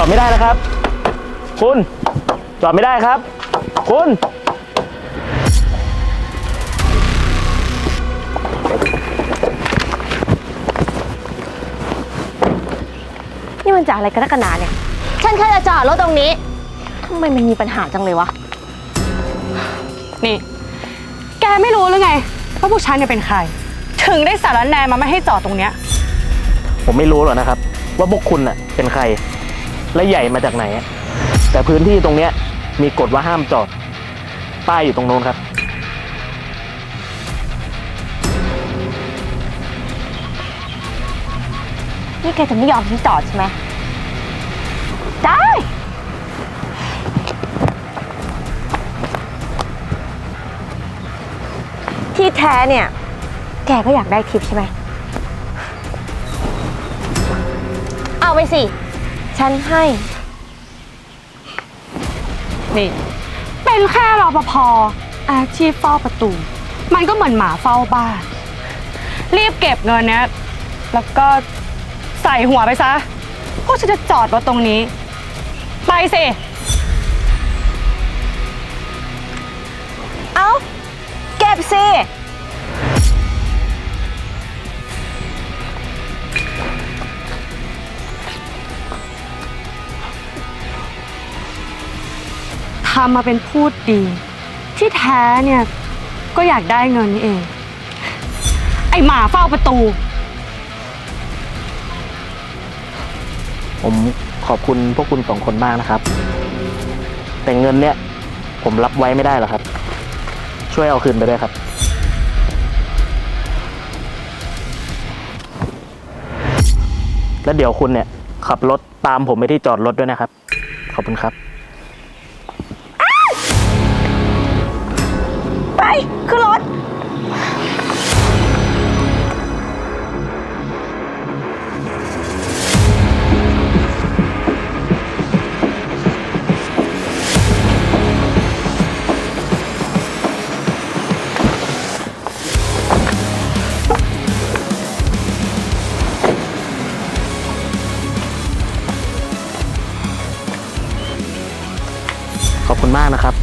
จอดไม่ได้นะครับ คุณ จอดไม่ได้ครับ คุณ นี่มันจะอะไรกันนักกันหนาเนี่ย ฉันแค่จะจอดรถตรงนี้ทำไมมันมีปัญหาจังเลยวะ นี่ แกไม่รู้หรือไงว่าพวกฉันเนี่ยเป็นใคร ถึงได้สารแนมาไม่ให้จอดตรงเนี้ย ผมไม่รู้หรอกนะครับ ว่าพวกคุณน่ะเป็นใคร และใหญ่มาจากไหน แต่พื้นที่ตรงเนี้ยมีกฎว่าห้ามจอด ป้ายอยู่ตรงโน้นครับ นี่แกจะไม่ยอมฉันจอดใช่ไหม ได้ ที่แท้เนี่ย แกก็อยากได้ทิปใช่ไหม เอาไปสิ ฉันให้ นี่ เป็นแค่รปภอาชีพเฝ้าประตู มันก็เหมือนหมาเฝ้าบ้าน รีบเก็บเงินเนี้ยแล้วก็ใส่หัวไปซะ พวกฉันจะจอดรถตรงนี้ ไปสิ เอาเก็บสิำมาเป็นพูดดี ที่แท้เนี่ยก็อยากได้เงินนี่เอง ไอหมาเฝ้าประตู ผมขอบคุณพวกคุณสองคนมากนะครับ แต่เงินเนี้ยผมรับไว้ไม่ได้หรอกครับ ช่วยเอาคืนไปด้วยครับ แล้วเดี๋ยวคุณเนี่ยขับรถตามผมไปที่จอดรถด้วยนะครับ ขอบคุณครับ ไปขึ้นรถ ขอบคุณมากนะครับ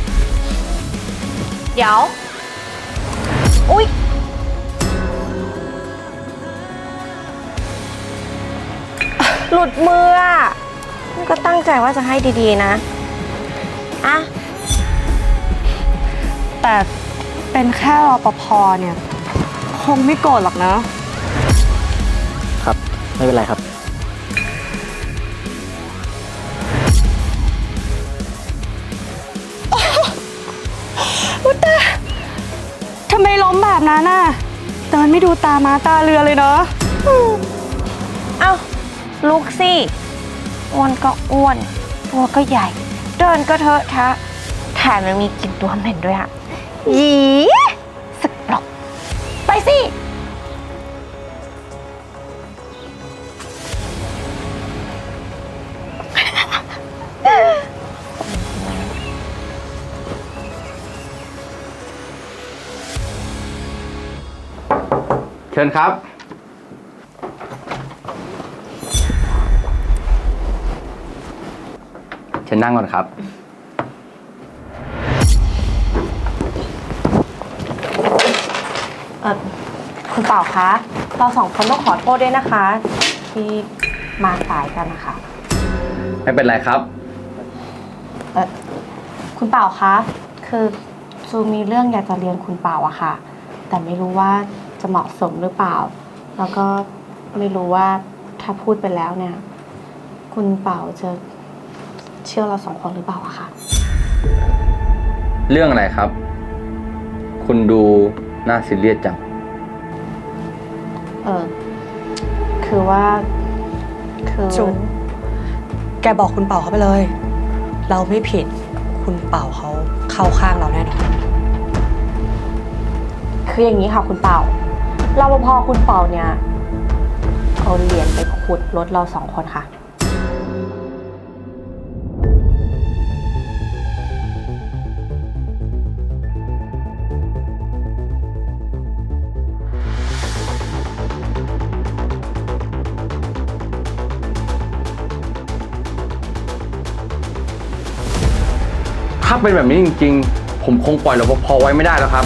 เดี๋ยว อุ๊ย หลุดมืออะนี่ก็ตั้งใจว่าจะให้ดีๆนะ อะ แต่เป็นแค่รปภเนี่ย คงไม่โกรธหรอกนะ ครับ ไม่เป็นไรครับ ทำไมล้มแบบนั้นน่ะเดินไม่ดูตามาตาเรือเลยเนาะเอ้าลุกสิอ้วนก็อ้วน ตัวก็ใหญ่ เดินก็เทอะทะแถมยังมีกลิ่นตัวเหม็นด้วยอะยีสึกปรกไปสิ เชิญครับ เชิญนั่งก่อนครับ เออคุณเป่าคะเราสองคนต้องขอโทษด้วยนะคะ ที่มาสายกันนะคะ ไม่เป็นไรครับ เออคุณเป่าคะ คือซูมีเรื่องอยากจะเรียนคุณเป่าอะค่ะ แต่ไม่รู้ว่า จะเหมาะสมหรือเปล่า แล้วก็ไม่รู้ว่าถ้าพูดไปแล้วเนี่ย คุณเป่าจะเชื่อเราสองคนหรือเปล่าอะค่ะ เรื่องอะไรครับ คุณดูน่าซีเรียสจัง เออคือว่าคือจุ๊บแกบอกคุณเป่าเขาไปเลย เราไม่ผิด คุณเป่าเขาเข้าข้างเราแน่นอน คืออย่างนี้ค่ะคุณเป่า รปภคุณเป่าเนี่ยเอาเหรียญไปขุดรถเราสองคนค่ะ ถ้าเป็นแบบนี้จริง ๆ ผมคงปล่อยรปภไว้ไม่ได้แล้วครับ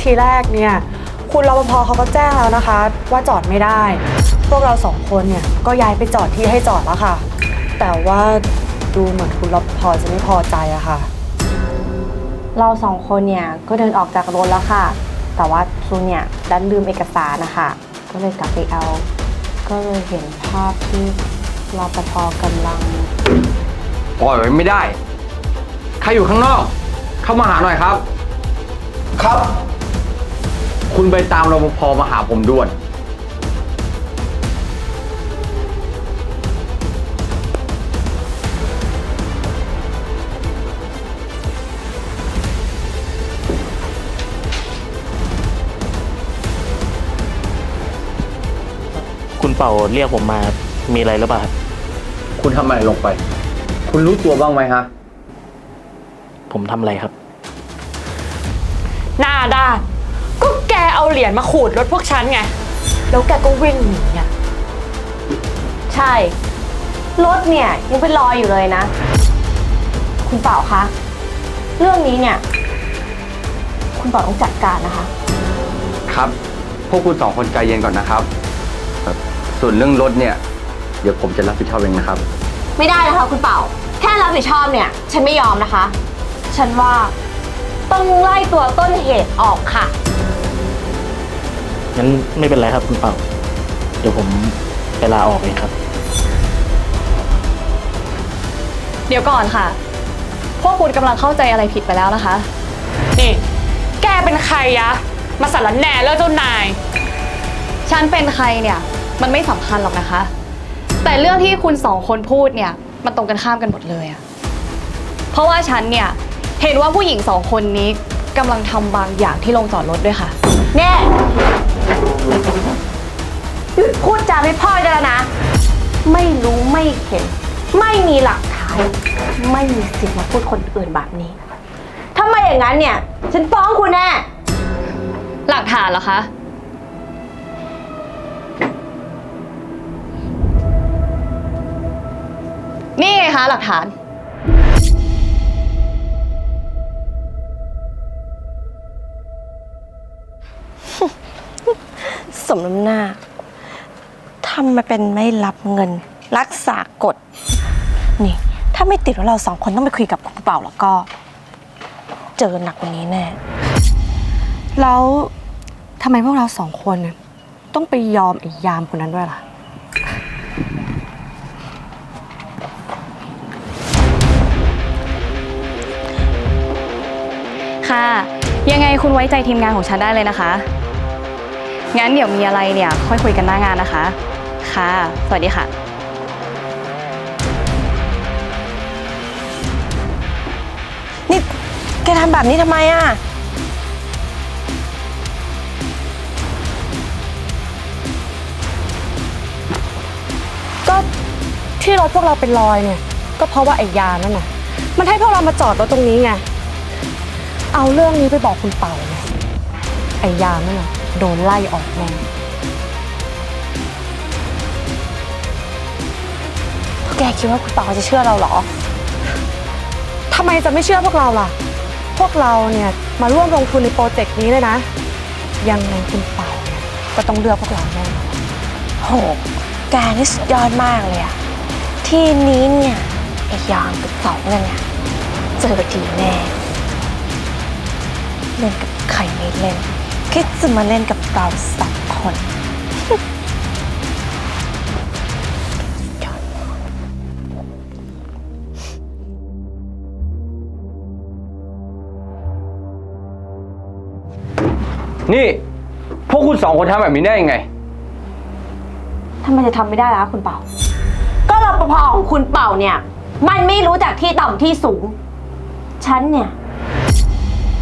ทีแรกเนี่ย คุณรปภเขาก็แจ้งแล้วนะคะ ว่าจอดไม่ได้ พวกเราสองคนเนี่ยก็ย้ายไปจอดที่ให้จอดแล้วค่ะ แต่ว่าดูเหมือนคุณรปภจะไม่พอใจอะค่ะ เราสองคนเนี่ยก็เดินออกจากรถแล้วค่ะ แต่ว่าซูเนี่ยดันลืมเอกสารนะคะก็เลยกลับไปเอา ก็เลยเห็นภาพที่รปภกำลัง ปล่อยไว้ไม่ได้ ใครอยู่ข้างนอก เข้ามาหาหน่อยครับ ครับ คุณไปตามรปภมาหาผมด่วน คุณเป่าเรียกผมมา มีอะไรหรือเปล่าครับคุณทำอะไรลงไป คุณรู้ตัวบ้างไหมฮะ ผมทำอะไรครับ หน้าด้านก็แก เอาเหรียญมาขูดรถพวกฉันไง แล้วแกก็วิ่งหนีอะใช่ รถเนี่ยยังเป็นรอยอยู่เลยนะ คุณเป่าคะ เรื่องนี้เนี่ย คุณเป่าต้องจัดการนะคะ ครับ พวกคุณสองคนใจเย็นก่อนนะครับเอ่อส่วนเรื่องรถเนี่ย เดี๋ยวผมจะรับผิดชอบเองนะครับ ไม่ได้นะคะคุณเป่า แค่รับผิดชอบเนี่ย ฉันไม่ยอมนะคะ ฉันว่าต้องไล่ตัวต้นเหตุออกค่ะ งั้นไม่เป็นไรครับคุณเป่า เดี๋ยวผมไปลาออกเองครับ เดี๋ยวก่อนค่ะ พวกคุณกำลังเข้าใจอะไรผิดไปแล้วนะคะ นี่ แกเป็นใครยะ มาสารแหน่แล้วเจ้านาย ฉันเป็นใครเนี่ย มันไม่สำคัญหรอกนะคะ แต่เรื่องที่คุณสองคนพูดเนี่ย มันตรงกันข้ามกันหมดเลยอะเพราะว่าฉันเนี่ย เห็นว่าผู้หญิงสองคนนี้กำลังทำบางอย่างที่ลงจอดรถด้วยค่ะ แน่ หยุดพูดจาไม่พ่อยได้แล้วนะ ไม่รู้ไม่เห็น ไม่มีหลักฐาน ไม่มีสิทธิ์มาพูดคนอื่นแบบนี้ ถ้าไม่อย่างนั้นเนี่ย ฉันฟ้องคุณแน่ หลักฐานเหรอคะ นี่ไงคะหลักฐาน สมน้ำหน้าทำมาเป็นไม่รับเงิน รักษากฎ นี่ ถ้าไม่ติดว่าเราสองคนต้องไปคุยกับคุณเป่าแล้วก็ เจอหนักกว่านี้แน่ แล้วทำไมพวกเราสองคนเนี่ยต้องไปยอมไอ้ยามคนนั้นด้วยล่ะ ค่ะ ยังไงคุณไว้ใจทีมงานของฉันได้เลยนะคะ งั้นเดี๋ยวมีอะไรเนี่ย ค่อยคุยกันหน้างานนะคะ ค่ะ สวัสดีค่ะ นี่แกทำแบบนี้ทำไมอะ ก็ที่รถพวกเราเป็นรอยเนี่ย ก็เพราะว่าไอ้ยานั่นน่ะ มันให้พวกเรามาจอดรถตรงนี้ไง เอาเรื่องนี้ไปบอกคุณเป่าเลยไอ้ยานั่นน่ะ โดนไล่ออกแน่แกคิดว่าคุณเป่าจะเชื่อเราเหรอ ทำไมจะไม่เชื่อพวกเราล่ะ พวกเราเนี่ยมาร่วมลงทุนในโปรเจกต์นี้เลยนะ ยังไงคุณเป่าเนี่ยก็ต้องเลือกพวกเราแน่โห แกนี่สุดยอดมากเลยอะที่นี้เนี่ยไอ้ยามกับสองเนี่ยเจอดีแน่ เล่นกับใครไม่เล่น คิดจะมาเล่นกับเราสองคน นี่ พวกคุณสองคนทำแบบนี้ได้ยังไง ทำไมจะทำไม่ได้ล่ะคุณเป่า ก็รปภของคุณเป่าเนี่ย มันไม่รู้จักที่ต่ำที่สูง ฉันเนี่ย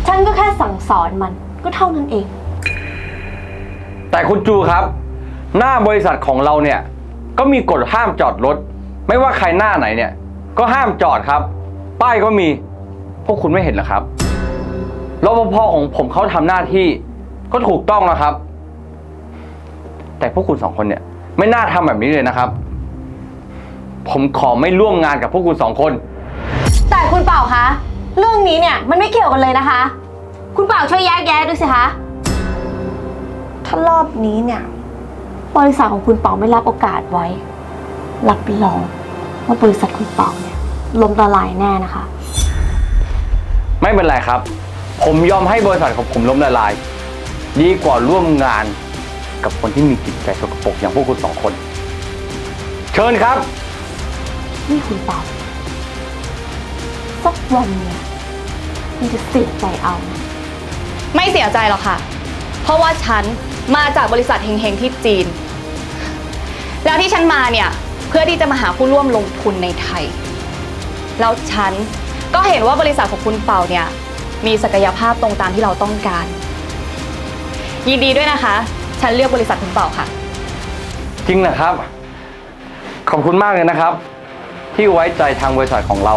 ฉันก็แค่สั่งสอนมันก็เท่านั้นเอง แต่คุณจูครับ หน้าบริษัทของเราเนี่ย ก็มีกฎห้ามจอดรถ ไม่ว่าใครหน้าไหนเนี่ย ก็ห้ามจอดครับ ป้ายก็มี พวกคุณไม่เห็นเหรอครับรปภของผมเขาทำหน้าที่ ก็ถูกต้องแล้วครับ แต่พวกคุณสองคนเนี่ย ไม่น่าทำแบบนี้เลยนะครับ ผมขอไม่ร่วมงานกับพวกคุณสองคน แต่คุณเป่าคะ เรื่องนี้เนี่ยมันไม่เกี่ยวกันเลยนะคะ คุณเป่าช่วยแยกแยะดูสิคะ ถ้ารอบนี้เนี่ย บริษัทของคุณเป่าไม่รับโอกาสไว้ รับรองว่าบริษัทคุณเป่าเนี่ยล้มละลายแน่นะคะ ไม่เป็นไรครับ ผมยอมให้บริษัทของผมล้มละลาย ดีกว่าร่วมงานกับคนที่มีจิตใจสกปรกอย่างพวกคุณสองคน เชิญครับ นี่คุณเป่าสักวันเนี่ยคุณจะเสียใจเอานะไม่เสียใจหรอกค่ะ เพราะว่าฉัน มาจากบริษัทเฮงๆที่จีน แล้วที่ฉันมาเนี่ย เพื่อที่จะมาหาผู้ร่วมลงทุนในไทย แล้วฉันก็เห็นว่าบริษัทของคุณเป่าเนี่ย มีศักยภาพตรงตามที่เราต้องการ ยินดีด้วยนะคะ ฉันเลือกบริษัทคุณเป่าค่ะ จริงนะครับ ขอบคุณมากเลยนะครับ ที่ไว้ใจทางบริษัทของเรา